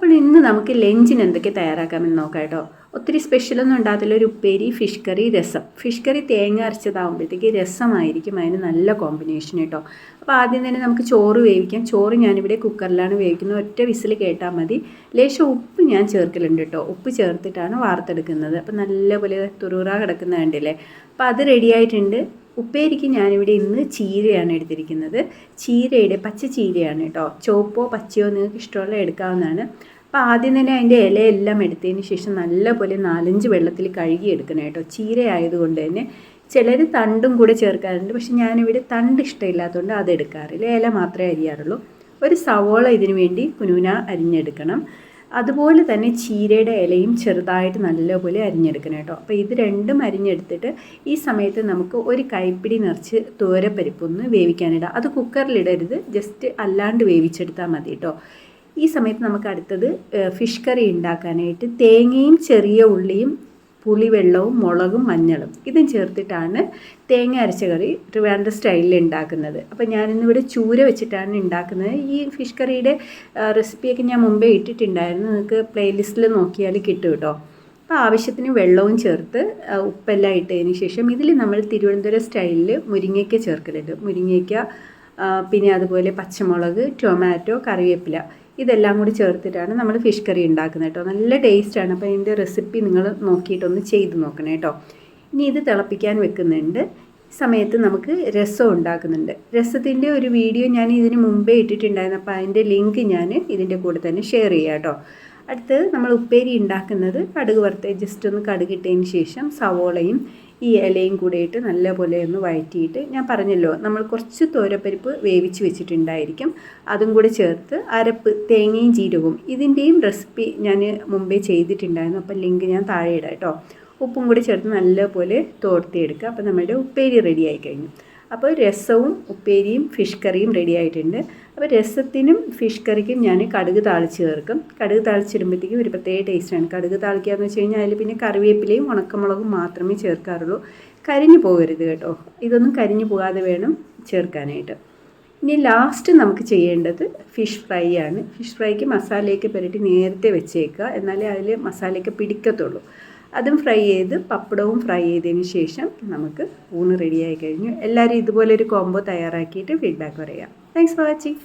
അപ്പോൾ ഇന്ന് നമുക്ക് ലഞ്ചിന് എന്തൊക്കെ തയ്യാറാക്കാമെന്ന് നോക്കാം കേട്ടോ. ഒത്തിരി സ്പെഷ്യലൊന്നും ഉണ്ടാകത്തില്ല. ഒരു ഉപ്പേരി ഫിഷ് കറി രസം. ഫിഷ് കറി തേങ്ങ അരച്ചതാകുമ്പോഴത്തേക്ക് രസമായിരിക്കും. അതിന് നല്ല കോമ്പിനേഷൻ കേട്ടോ. അപ്പോൾ ആദ്യം തന്നെ നമുക്ക് ചോറ് വേവിക്കാം. ചോറ് ഞാനിവിടെ കുക്കറിലാണ് വേവിക്കുന്നത്. ഒറ്റ വിസിൽ കേട്ടാൽ മതി. ലേശം ഉപ്പ് ഞാൻ ചേർക്കലുണ്ട് കേട്ടോ. ഉപ്പ് ചേർത്തിട്ടാണ് വാർത്തെടുക്കുന്നത്. അപ്പോൾ നല്ലപോലെ തുറൂറ കിടക്കുന്ന കണ്ടില്ലേ? അപ്പോൾ അത് റെഡി ആയിട്ടുണ്ട്. ഉപ്പേരിക്ക് ഞാനിവിടെ ഇന്ന് ചീരയാണ് എടുത്തിരിക്കുന്നത്. ചീരയുടെ പച്ച ചീരയാണ് കേട്ടോ. ചുവപ്പോ പച്ചയോ നിങ്ങൾക്ക് ഇഷ്ടമുള്ള എടുക്കാവുന്നതാണ്. അപ്പോൾ ആദ്യം തന്നെ അതിന്റെ ഇലയെല്ലാം എടുത്തതിന് ശേഷം നല്ലപോലെ നാലഞ്ച് വെള്ളത്തിൽ കഴുകി എടുക്കണം കേട്ടോ. ചീര ആയതുകൊണ്ട് തന്നെ ചിലർ തണ്ടും കൂടെ ചേർക്കാറുണ്ട്. പക്ഷെ ഞാനിവിടെ തണ്ട് ഇഷ്ടമില്ലാത്തതുകൊണ്ട് അത് എടുക്കാറില്ല. ഇല മാത്രമേ അരിയാറുള്ളൂ. ഒരു സവോള ഇതിനു വേണ്ടി കുനുന അരിഞ്ഞെടുക്കണം. അതുപോലെ തന്നെ ചീരയുടെ ഇലയും ചെറുതായിട്ട് നല്ലപോലെ അരിഞ്ഞെടുക്കണം കേട്ടോ. അപ്പോൾ ഇത് രണ്ടും അരിഞ്ഞെടുത്തിട്ട് ഈ സമയത്ത് നമുക്ക് ഒരു കൈപ്പിടി നിറച്ച് തോരപ്പരിപ്പൊന്ന് വേവിക്കാനിടാം. അത് കുക്കറിലിടരുത് ജസ്റ്റ് അല്ലാണ്ട് വേവിച്ചെടുത്താൽ മതി കേട്ടോ. ഈ സമയത്ത് നമുക്ക് അടുത്തത് ഫിഷ് കറി ഉണ്ടാക്കാനായിട്ട് തേങ്ങയും ചെറിയ ഉള്ളിയും പുളിവെള്ളവും മുളകും മഞ്ഞളും. ഇതും ചേർത്തിട്ടാണ് തേങ്ങ അരച്ച കറി ട്രിവാൻഡ്രം സ്റ്റൈലിൽ ഉണ്ടാക്കുന്നത്. അപ്പോൾ ഞാനിന്നിവിടെ ചൂര വെച്ചിട്ടാണ് ഉണ്ടാക്കുന്നത്. ഈ ഫിഷ് കറിയുടെ റെസിപ്പിയൊക്കെ ഞാൻ മുമ്പേ ഇട്ടിട്ടുണ്ടായിരുന്നു. നിങ്ങൾക്ക് പ്ലേലിസ്റ്റിൽ നോക്കിയാൽ കിട്ടും കേട്ടോ. അപ്പോൾ ആവശ്യത്തിന് വെള്ളവും ചേർത്ത് ഉപ്പെല്ലാം ഇട്ടതിന് ശേഷം ഇതിൽ നമ്മൾ തിരുവനന്തപുരം സ്റ്റൈലിൽ മുരിങ്ങയ്ക്ക ചേർക്കലുണ്ട്. മുരിങ്ങയ്ക്ക പിന്നെ അതുപോലെ പച്ചമുളക് ടൊമാറ്റോ കറിവേപ്പില. ഇതെല്ലാം കൂടി ചേർത്തിട്ടാണ് നമ്മൾ ഫിഷ് കറി ഉണ്ടാക്കുന്നത് കേട്ടോ. നല്ല ടേസ്റ്റാണ് അപ്പോൾ ഇതിന്റെ റെസിപ്പി നിങ്ങൾ നോക്കിയിട്ടൊന്ന് ചെയ്ത് നോക്കണേ കേട്ടോ. ഇനി ഇത് തിളപ്പിക്കാൻ വെക്കുന്നുണ്ട്. സമയത്ത് നമുക്ക് രസം ഉണ്ടാക്കുന്നുണ്ട്. രസത്തിന്റെ ഒരു വീഡിയോ ഞാൻ ഇതിന് മുമ്പേ ഇട്ടിട്ടുണ്ടായിരുന്നു. അപ്പോൾ അതിന്റെ ലിങ്ക് ഞാൻ ഇതിന്റെ കൂടെ തന്നെ ഷെയർ ചെയ്യാം കേട്ടോ. അടുത്ത് നമ്മൾ ഉപ്പേരി ഉണ്ടാക്കുന്നത് കടുക് വറുത്ത് ജസ്റ്റ് ഒന്ന് കടുകിട്ടതിന് ശേഷം സവോളയും ഈ ഇലയും കൂടെ ഇട്ട് നല്ലപോലെ ഒന്ന് വഴറ്റിയിട്ട് ഞാൻ പറഞ്ഞല്ലോ നമ്മൾ കുറച്ച് തോരപ്പരിപ്പ് വേവിച്ച് വെച്ചിട്ടുണ്ടായിരിക്കും. അതും കൂടെ ചേർത്ത് അരപ്പ് തേങ്ങയും ജീരകവും. ഇതിന്റെയും റെസിപ്പി ഞാൻ മുമ്പേ ചെയ്തിട്ടുണ്ടായിരുന്നു. അപ്പം ലിങ്ക് ഞാൻ താഴെ ഇടാം കേട്ടോ. ഉപ്പും കൂടി ചേർത്ത് നല്ലപോലെ തോർത്തിയെടുക്കുക അപ്പം നമ്മുടെ ഉപ്പേരി റെഡി ആയി കഴിഞ്ഞു. അപ്പോൾ രസവും ഉപ്പേരിയും ഫിഷ് കറിയും റെഡി ആയിട്ടുണ്ട്. അപ്പോൾ രസത്തിനും ഫിഷ് കറിക്കും ഞാൻ കടുക് താളിച്ച് ചേർക്കും. കടുക് താളിച്ചിടുമ്പോഴത്തേക്കും ഒരു പ്രത്യേക ടേസ്റ്റാണ് കടുക് താളിക്കുക എന്ന് വെച്ച് കഴിഞ്ഞാൽ അതിൽ പിന്നെ കറിവേപ്പിലയും ഉണക്കമുളകും മാത്രമേ ചേർക്കാറുള്ളൂ. കരിഞ്ഞു പോകരുത് കേട്ടോ. ഇതൊന്നും കരിഞ്ഞു പോകാതെ വേണം ചേർക്കാനായിട്ട്. ഇനി ലാസ്റ്റ് നമുക്ക് ചെയ്യേണ്ടത് ഫിഷ് ഫ്രൈ ആണ്. ഫിഷ് ഫ്രൈക്ക് മസാലയൊക്കെ പുരട്ടി നേരത്തെ വെച്ചേക്കുക. എന്നാലേ അതിൽ മസാലയൊക്കെ പിടിക്കത്തുള്ളൂ. അതും ഫ്രൈ ചെയ്ത് പപ്പടവും ഫ്രൈ ചെയ്തതിന് ശേഷം നമുക്ക് ഊണ് റെഡിയായി കഴിഞ്ഞു. എല്ലാവരും ഇതുപോലെ ഒരു കോംബോ തയ്യാറാക്കിയിട്ട് ഫീഡ്ബാക്ക് പറയാം താങ്ക്സ് ഫോർ വാച്ചിങ്